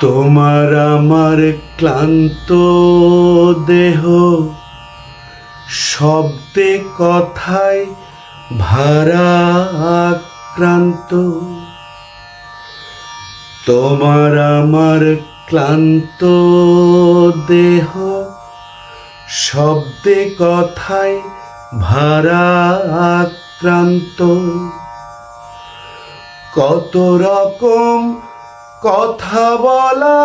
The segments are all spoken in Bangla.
তোমার আমার ক্লান্ত দেহ, শব্দে কথায় ভারা আক্রান্ত। তোমার আমার ক্লান্ত দেহ, শব্দে কথায় ভারা আক্রান্ত। কত রকম কথা বলা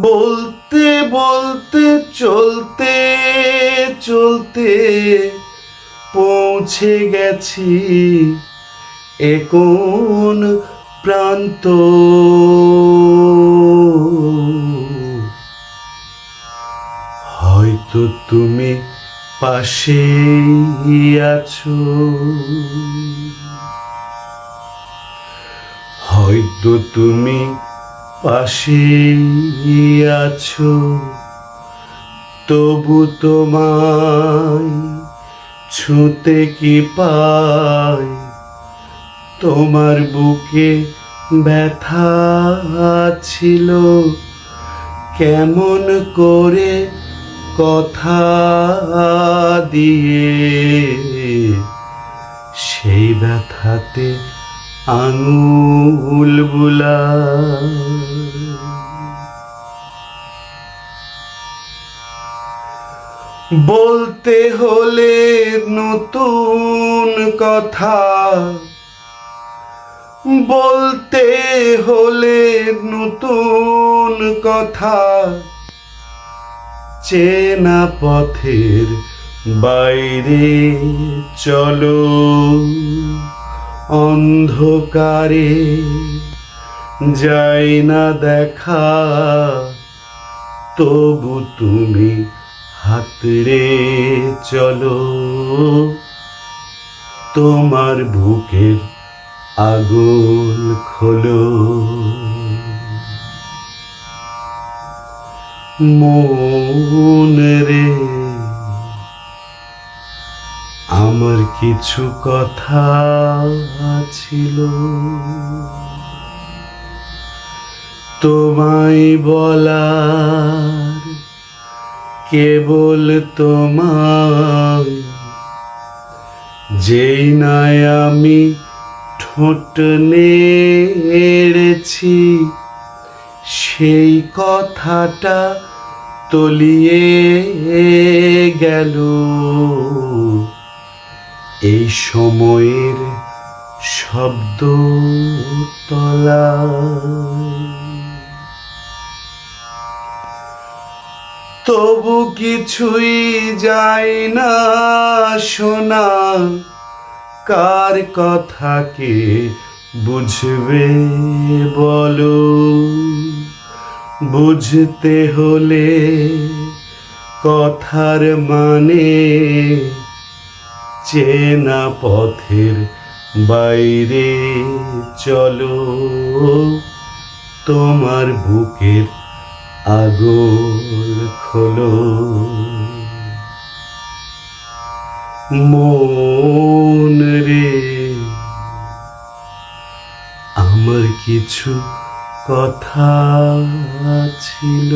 বলতে বলতে চলতে চলতে পৌঁছে গেছি এখন প্রান্ত। হয়তো তুমি পাশেই আছো। হয়তো তুমি পাশে আছো, তবু তোমায় ছুঁতে কি পাই? তোমার বুকে ব্যথা ছিল, কেমন করে কথা দিয়ে? সেই ব্যথাতে আঙুল বুলা। বলতে হলে নতুন কথা। বলতে হলে নতুন কথা। চেনা পথের বাইরে চলো। অন্ধকারে যাই না দেখা তবু তুমি হাতড়ে চলো। তোমার বুকের আগুন খোলো। মন রে আমার কিছু কথা ছিল। তোমায় বলার কেবল তোমায়। যেই নাই আমি ঠোঁট নেড়েছি, সেই কথাটা তলিয়ে গেল। এই সময়ের শব্দ তলা তবু কিছুই যায় না শোনা। কার কথাকে বুঝবে বলো? বুঝতে হলে কথার মানে চেনা পথের বাইরে চলো। তোমার বুকের আগুন খোলো। মন রে আমার কিছু কথা ছিল।